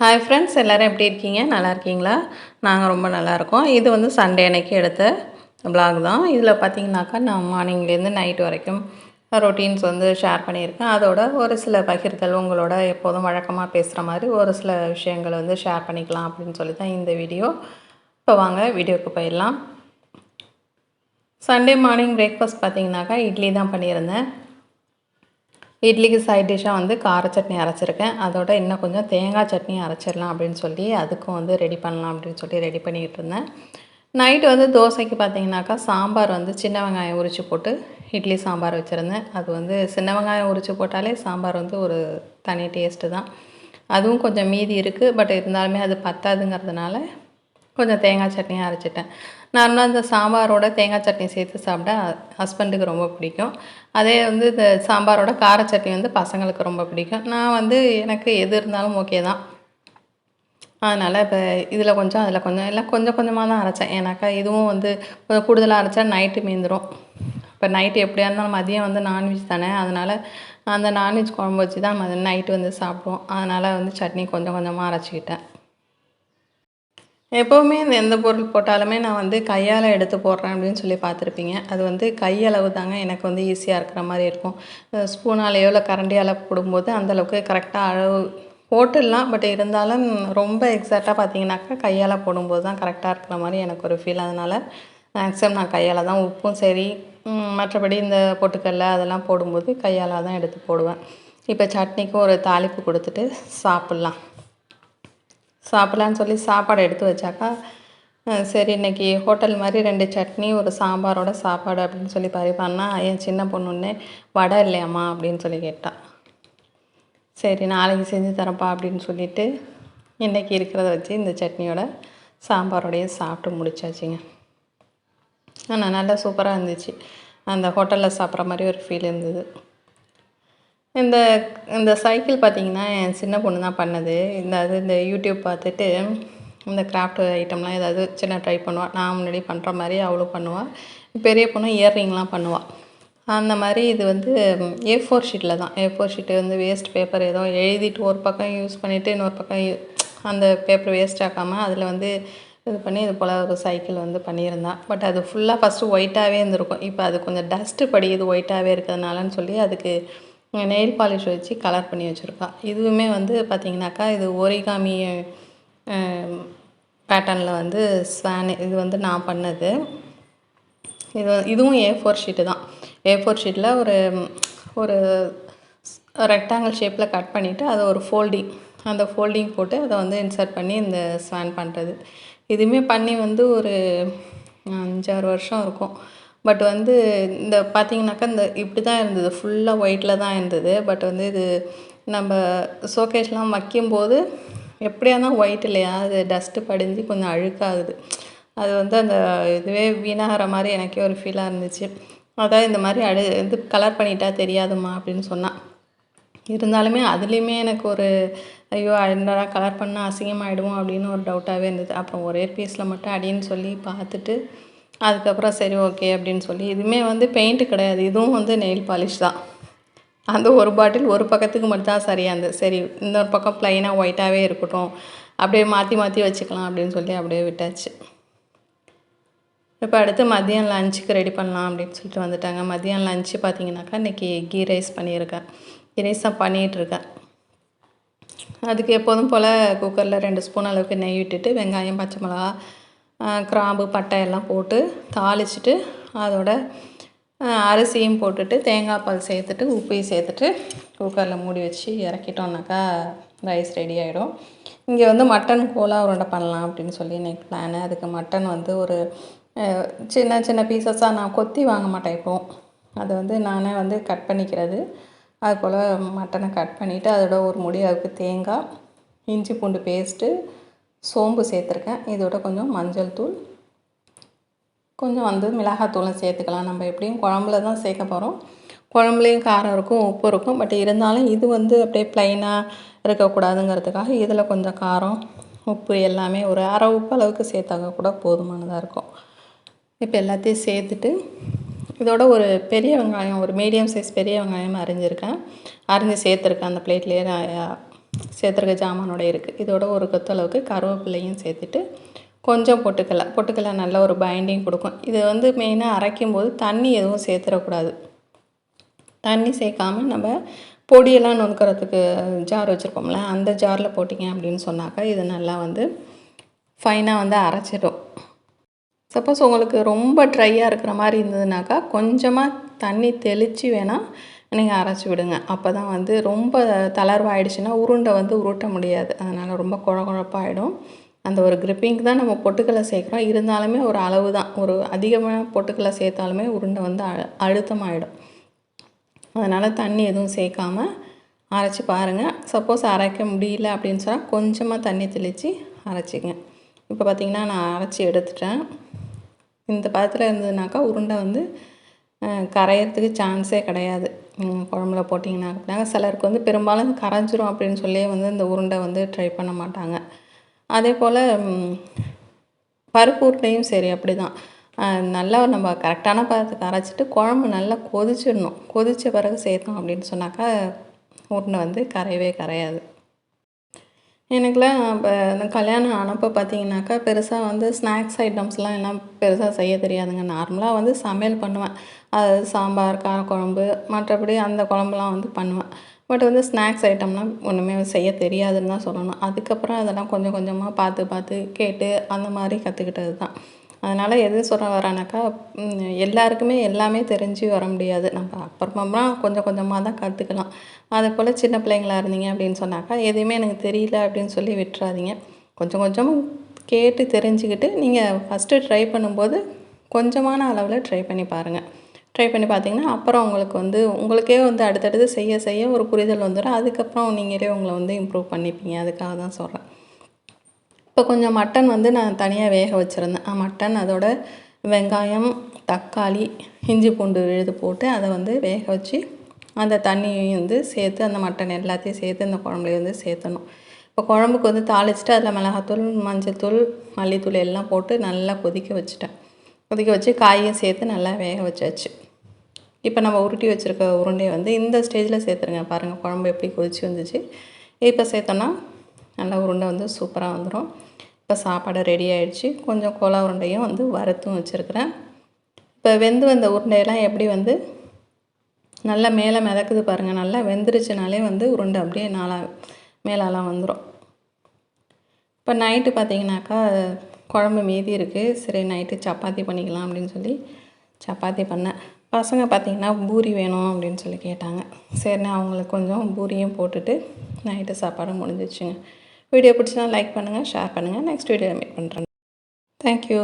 Hi friends எல்லோரும் எப்படி இருக்கீங்க? நல்லா இருக்கீங்களா? நாங்கள் ரொம்ப நல்லா இருக்கோம். இது வந்து சண்டே அன்னைக்கு எடுத்த பிளாக் தான். இதில் பார்த்தீங்கன்னாக்கா நான் மார்னிங்லேருந்து நைட் வரைக்கும் ரொட்டீன்ஸ் வந்து ஷேர் பண்ணியிருக்கேன். அதோட ஒரு சில பகிர்தல் உங்களோட எப்போதும் வழக்கமாக பேசுகிற மாதிரி ஒரு சில விஷயங்களை வந்து ஷேர் பண்ணிக்கலாம் அப்படின்னு சொல்லி தான் இந்த வீடியோ. இப்போ வாங்க வீடியோக்கு போயிடலாம். சண்டே மார்னிங் பிரேக்ஃபாஸ்ட் பார்த்தீங்கன்னாக்கா இட்லி தான் பண்ணியிருந்தேன். இட்லிக்கு சைட் டிஷ்ஷாக வந்து கார சட்னி அரைச்சிருக்கேன். அதோட இன்னும் கொஞ்சம் தேங்காய் சட்னி அரைச்சிடலாம் அப்படின்னு சொல்லி அதுக்கும் வந்து ரெடி பண்ணலாம் அப்படின்னு சொல்லி ரெடி பண்ணிக்கிட்டு இருந்தேன். நைட்டு வந்து தோசைக்கு பார்த்தீங்கன்னாக்கா சாம்பார் வந்து சின்ன வெங்காயம் உரித்து போட்டு இட்லி சாம்பார் வச்சுருந்தேன். அது வந்து சின்ன வெங்காயம் உரித்து போட்டாலே சாம்பார் வந்து ஒரு தனி டேஸ்ட்டு தான். அதுவும் கொஞ்சம் மீதி இருக்குது பட் இருந்தாலுமே அது பத்தாதுங்கிறதுனால கொஞ்சம் தேங்காய் சட்னியாக அரைச்சிட்டேன். நார்மலாக இந்த சாம்பாரோட தேங்காய் சட்னி சேர்த்து சாப்பிட ஹஸ்பண்டுக்கு ரொம்ப பிடிக்கும். அதே வந்து இந்த சாம்பாரோட கார சட்னி வந்து பசங்களுக்கு ரொம்ப பிடிக்கும். நான் வந்து எனக்கு எது இருந்தாலும் ஓகே தான். அதனால் இப்போ இதில் கொஞ்சம் அதில் கொஞ்சம் எல்லாம் கொஞ்சம் கொஞ்சமாக தான் அரைச்சேன். ஏன்னாக்கா இதுவும் வந்து கொஞ்சம் கூடுதலாக அரைச்சா நைட்டு மீந்துடும் இப்போ நைட்டு எப்படியா இருந்தாலும் மதியம் வந்து நான்வெஜ் தானே. அதனால் அந்த நான்வெஜ் குழம்பு வச்சு தான் மதியம் நைட்டு வந்து சாப்பிடுவோம். அதனால் வந்து சட்னி கொஞ்சம் கொஞ்சமாக அரைச்சிக்கிட்டேன். எப்போவுமே இந்த எந்த பொருள் போட்டாலுமே நான் வந்து கையால் எடுத்து போடுறேன் அப்படின்னு சொல்லி பார்த்துருப்பீங்க. அது வந்து கையளவு தாங்க எனக்கு வந்து ஈஸியாக இருக்கிற மாதிரி இருக்கும். ஸ்பூனாலேயோ இல்லை கரண்டியால் போடும்போது அந்தளவுக்கு கரெக்டாக அளவு போட்டுடலாம். பட் இருந்தாலும் ரொம்ப எக்ஸாக்டாக பார்த்தீங்கன்னாக்கா கையால் போடும்போது தான் கரெக்டாக இருக்கிற மாதிரி எனக்கு ஒரு ஃபீல் அதனால் மேக்ஸிமம் நான் கையால் தான் உப்பும் சரி மற்றபடி இந்த பொட்டுக்கல்ல அதெல்லாம் போடும்போது கையால் தான் எடுத்து போடுவேன். இப்போ சட்னிக்கும் ஒரு தாளிப்பு கொடுத்துட்டு சாப்பிட்லாம். சாப்பிட்லான்னு சொல்லி சாப்பாடு எடுத்து வச்சாக்கா சரி இன்றைக்கி ஹோட்டல் மாதிரி ரெண்டு சட்னி ஒரு சாம்பாரோட சாப்பாடு அப்படின்னு சொல்லி பறிப்பான்னா என் சின்ன பொண்ணுன்னே வடை இல்லையாம்மா அப்படின்னு சொல்லி கேட்டான் சரி நாளைக்கு செஞ்சு தரப்பா அப்படின்னு சொல்லிட்டு இன்றைக்கி இருக்கிறத வச்சு இந்த சட்னியோட சாம்பாரோடையே சாப்பிட்டு முடிச்சாச்சுங்க. ஆனால் நல்லா சூப்பராக இருந்துச்சு. அந்த ஹோட்டலில் சாப்பிட்ற மாதிரி ஒரு ஃபீல் இருந்தது. இந்த இந்த சைக்கிள் பார்த்திங்கன்னா என் சின்ன பொண்ணு தான் பண்ணது. இந்த அது இந்த யூடியூப் பார்த்துட்டு இந்த கிராஃப்ட் ஐட்டம்லாம் ஏதாவது சின்ன ட்ரை பண்ணுவாள் நான் முன்னாடி பண்ணுற மாதிரி அவளும் பண்ணுவாள் பெரிய பொண்ணு இயர்ரிங்லாம் பண்ணுவாள் அந்த மாதிரி இது வந்து ஏ ஃபோர் ஷீட்டில் தான். ஏ ஃபோர் ஷீட்டு வந்து வேஸ்ட் பேப்பர் ஏதோ எழுதிட்டு ஒரு பக்கம் யூஸ் பண்ணிவிட்டு இன்னொரு பக்கம் அந்த பேப்பர் வேஸ்ட் ஆக்காமல் அதில் வந்து இது பண்ணி இது போல் ஒரு சைக்கிள் வந்து பண்ணியிருந்தான் பட் அது ஃபுல்லாக ஃபஸ்ட்டு ஒயிட்டாகவே இருந்திருக்கும். இப்போ அது கொஞ்சம் டஸ்ட்டு படியுது ஒயிட்டாகவே இருக்கிறதுனாலன்னு சொல்லி அதுக்கு நெயில் பாலிஷ் வச்சு கலர் பண்ணி வச்சுருக்கா. இதுவுமே வந்து பார்த்திங்கனாக்கா இது ஓரிகாமி பேட்டர்னில் வந்து ஸ்வானு இது வந்து நான் பண்ணது. இது இதுவும் ஏ ஃபோர் ஷீட்டு தான். ஏ ஃபோர் ஷீட்டில் ஒரு ஒரு ரெக்டாங்கிள் ஷேப்பில் கட் பண்ணிவிட்டு அதை ஒரு ஃபோல்டிங் அந்த ஃபோல்டிங் போட்டு அதை வந்து இன்சர்ட் பண்ணி இந்த ஸ்வான் பண்ணுறது இதுவுமே பண்ணி வந்து ஒரு அஞ்சாறு வருஷம் இருக்கும். பட் வந்து இந்த பார்த்தீங்கன்னாக்கா இந்த இப்படி தான் இருந்தது. ஃபுல்லாக ஒயிட்டில் தான் இருந்தது. பட் வந்து இது நம்ம ஷோகேஷ்லாம் வைக்கும்போது எப்படியா இருந்தால் ஒயிட் இல்லையா? அது டஸ்ட்டு படிஞ்சு கொஞ்சம் அழுக்காகுது. அது வந்து அந்த இதுவே வீணாகிற மாதிரி எனக்கே ஒரு ஃபீலாக இருந்துச்சு. அதான் இந்த மாதிரி அடு இது கலர் பண்ணிட்டா தெரியாதுமா அப்படின்னு சொன்னான் இருந்தாலுமே அதுலேயுமே எனக்கு ஒரு ஐயோ என்னடா கலர் பண்ணால் அசிங்கமாகிடுவோம் அப்படின்னு ஒரு டவுட்டாகவே இருந்தது. அப்புறம் ஒரே பீஸில் மட்டும் அடின்னு சொல்லி பார்த்துட்டு அதுக்கப்புறம் சரி ஓகே அப்படின்னு சொல்லி. இதுவுமே வந்து பெயிண்ட்டு கிடையாது. இதுவும் வந்து நெயில் பாலிஷ் தான். அந்த ஒரு பாட்டில் ஒரு பக்கத்துக்கு மட்டும்தான் சரியாக இருந்தது சரி இன்னொரு பக்கம் ப்ளைனாக ஒயிட்டாகவே இருக்கட்டும். அப்படியே மாற்றி மாற்றி வச்சுக்கலாம் அப்படின்னு சொல்லி அப்படியே விட்டாச்சு. இப்போ அடுத்து மதியம் லஞ்சுக்கு ரெடி பண்ணலாம் அப்படின்னு சொல்லிட்டு வந்துட்டாங்க. மதியம் லஞ்சு பார்த்தீங்கன்னாக்கா இன்றைக்கி கீ ரைஸ் பண்ணியிருக்கேன். கீ ரைஸ் தான் பண்ணிகிட்ருக்கேன். அதுக்கு எப்போதும் போல் குக்கரில் ரெண்டு ஸ்பூன் அளவுக்கு நெய் விட்டுட்டு வெங்காயம் பச்சை மிளகா கிராம்பு பட்டை எல்லாம் போட்டு தாளிச்சிட்டு அதோட அரிசியும் போட்டுட்டு தேங்காய் பால் சேர்த்துட்டு உப்பையும் சேர்த்துட்டு குக்கரில் மூடி வச்சு இறக்கிட்டோம்னாக்கா ரைஸ் ரெடி ஆகிடும் இங்கே வந்து மட்டன் கோலா உருண்டை பண்ணலாம் அப்படின்னு சொல்லி எனக்கு பிளானு அதுக்கு மட்டன் வந்து ஒரு சின்ன சின்ன பீசஸாக நான் கொத்தி வாங்க மாட்டேன் இப்போது அதை வந்து நானே வந்து கட் பண்ணிக்கிறது. அது போல் மட்டனை கட் பண்ணிவிட்டு அதோட ஒரு முடி அதுக்கு தேங்காய் இஞ்சி பூண்டு பேஸ்ட்டு சோம்பு சேர்த்துருக்கேன். இதோட கொஞ்சம் மஞ்சள் தூள். கொஞ்சம் வந்து மிளகாத்தூளும் சேர்த்துக்கலாம். நம்ம எப்படியும் குழம்புல தான் சேர்க்க போகிறோம் குழம்புலேயும் காரம் இருக்கும் உப்பு இருக்கும். பட் இருந்தாலும் இது வந்து அப்படியே ப்ளைனாக இருக்கக்கூடாதுங்கிறதுக்காக இதில் கொஞ்சம் காரம் உப்பு எல்லாமே ஒரு அரை உப்பு அளவுக்கு சேர்த்தாக்க கூட போதுமானதாக இருக்கும். இப்போ எல்லாத்தையும் சேர்த்துட்டு இதோட ஒரு பெரிய வெங்காயம் ஒரு மீடியம் சைஸ் பெரிய வெங்காயம் அரிஞ்சிருக்கேன். அரிஞ்சு சேர்த்துருக்கேன் அந்த பிளேட்லேயே நான் சேர்த்துருக்க ஜாமானோட இருக்குது இதோட ஒரு கொத்தளவுக்கு கருவேப்பிலையும் சேர்த்துட்டு கொஞ்சம் பொட்டுக்கலை பொட்டுக்கலை நல்ல ஒரு பைண்டிங் கொடுக்கும். இது வந்து மெயினாக அரைக்கும் போது தண்ணி எதுவும் சேர்த்துடக்கூடாது. தண்ணி சேர்க்காம நம்ம பொடியெல்லாம் நுணுக்கிறதுக்கு ஜார் வச்சுருப்போம்ல அந்த ஜாரில் போட்டிங்க அப்படின்னு சொன்னாக்கா இது நல்லா வந்து ஃபைனாக வந்து அரைச்சிடும். சப்போஸ் உங்களுக்கு ரொம்ப ட்ரையாக இருக்கிற மாதிரி இருந்ததுனாக்கா கொஞ்சமாக தண்ணி தெளித்து வேணால் நீங்கள் அரைச்சி விடுங்க. அப்போ தான் வந்து ரொம்ப தளர்வாயிடுச்சுன்னா உருண்டை வந்து உருட்ட முடியாது. அதனால் ரொம்ப குழ குழப்பாயிடும். அந்த ஒரு கிரிப்பிங்க்கு தான் நம்ம பொட்டுக்கடலை சேர்க்குறோம். இருந்தாலுமே ஒரு அளவு தான் ஒரு அதிகமான பொட்டுக்கடலை சேர்த்தாலுமே உருண்டை வந்து அழு அழுத்தமாயிடும். அதனால் தண்ணி எதுவும் சேர்க்காமல் அரைச்சி பாருங்கள் சப்போஸ் அரைக்க முடியல அப்படின்னு சொன்னால் கொஞ்சமாக தண்ணி தெளித்து அரைச்சிங்க. இப்போ பார்த்திங்கன்னா நான் அரைச்சி எடுத்துட்டேன். இந்த பதத்தில் இருந்ததுனாக்கா உருண்டை வந்து கரையிறதுக்கு சான்ஸே கிடையாது. குழம்புல போட்டிங்கன்னா அப்படின்னா சிலருக்கு வந்து பெரும்பாலும் கரைஞ்சிரும் அப்படின்னு சொல்லி வந்து இந்த உருண்டை வந்து ட்ரை பண்ண மாட்டாங்க. அதே போல் பருப்பு உருண்டையும் சரி அப்படி தான் நல்லா நம்ம கரெக்டான பதத்துக்கு அரைச்சிட்டு குழம்பு நல்லா கொதிச்சிடணும். கொதித்த பிறகு சேர்த்தோம் அப்படின்னு சொன்னாக்கா உருண்டை வந்து கரையவே கரையாது. எனக்குலாம் இப்போ இந்த கல்யாணம் ஆனப்போ பார்த்தீங்கன்னாக்கா பெருசாக வந்து ஸ்நாக்ஸ் ஐட்டம்ஸ்லாம் எல்லாம் பெருசாக செய்ய தெரியாதுங்க. நார்மலாக வந்து சமையல் பண்ணுவேன். அது சாம்பார் காரக்குழம்பு மற்றபடி அந்த குழம்புலாம் வந்து பண்ணுவேன். பட் வந்து ஸ்நாக்ஸ் ஐட்டம்லாம் ஒன்றுமே செய்ய தெரியாதுன்னு தான் சொல்லணும். அதுக்கப்புறம் அதெல்லாம் கொஞ்சம் கொஞ்சமாக பார்த்து பார்த்து கேட்டு அந்த மாதிரி கற்றுக்கிட்டது தான் அதனால் எது சொல்ல வரேனாக்கா எல்லாருக்குமே எல்லாமே தெரிஞ்சு வர முடியாது. நம்ம அப்புறமா கொஞ்சம் கொஞ்சமாக தான் கற்றுக்கலாம் அதே போல் சின்ன பிள்ளைங்களா இருந்தீங்க அப்படின்னு சொன்னாக்கா எதுவுமே எனக்கு தெரியல அப்படின்னு சொல்லி விட்டுறாதீங்க. கொஞ்சம் கொஞ்சம் கேட்டு தெரிஞ்சுக்கிட்டு நீங்கள் ஃபஸ்ட்டு ட்ரை பண்ணும்போது கொஞ்சமான அளவில் ட்ரை பண்ணி பாருங்கள் ட்ரை பண்ணி பார்த்தீங்கன்னா அப்புறம் உங்களுக்கு வந்து உங்களுக்கே வந்து அடுத்தடுத்து செய்ய செய்ய ஒரு புரிதல் வந்துடும் அதுக்கப்புறம் நீங்களே உங்களை வந்து இம்ப்ரூவ் பண்ணிப்பீங்க. அதுக்காக தான் சொல்கிறேன் இப்போ கொஞ்சம் மட்டன் வந்து நான் தனியாக வேக வச்சுருந்தேன். மட்டன் அதோட வெங்காயம் தக்காளி இஞ்சி பூண்டு விழுது போட்டு அதை வந்து வேக வச்சு அந்த தண்ணியையும் வந்து சேர்த்து அந்த மட்டன் எல்லாத்தையும் சேர்த்து அந்த குழம்புல வந்து சேர்த்தணும். இப்போ குழம்புக்கு வந்து தாளிச்சிட்டு அதில் மிளகாத்தூள் மஞ்சள்தூள் மல்லித்தூள் எல்லாம் போட்டு நல்லா கொதிக்க வச்சுட்டேன். கொதிக்க வச்சு காயும் சேர்த்து நல்லா வேக வச்சாச்சு. இப்போ நம்ம உருட்டி வச்சுருக்க உருண்டையை வந்து இந்த ஸ்டேஜில் சேர்த்துருங்க. பாருங்கள் குழம்பு எப்படி கொதிச்சு வந்துச்சு. இப்போ சேர்த்தோன்னா நல்லா உருண்டை வந்து சூப்பராக வந்துடும் இப்போ சாப்பாடு ரெடி ஆகிடுச்சி கொஞ்சம் கோலா உருண்டையும் வந்து வறுத்தும் வச்சுருக்கிறேன். இப்போ வெந்து வந்த உருண்டையெல்லாம் எப்படி வந்து நல்லா மேலே மிதக்குது பாருங்கள் நல்லா வெந்துருச்சுனாலே வந்து உருண்டை அப்படியே நாளா மேலாலாம் வந்துடும் இப்போ நைட்டு பார்த்தீங்கன்னாக்கா குழம்பு மீதி இருக்குது சரி நைட்டு சப்பாத்தி பண்ணிக்கலாம் அப்படின்னு சொல்லி சப்பாத்தி பண்ணேன். பசங்க பார்த்தீங்கன்னா பூரி வேணும் அப்படின்னு சொல்லி கேட்டாங்க. சரிண்ணே அவங்களுக்கு கொஞ்சம் பூரியும் போட்டுட்டு நைட்டு சாப்பாடு முடிஞ்சிச்சுங்க வீடியோ பிடிச்சினா லைக் பண்ணுங்கள் ஷேர் பண்ணுங்கள் நெக்ஸ்ட் வீடியோவில் மீட் பண்ணுறேன் தேங்க்யூ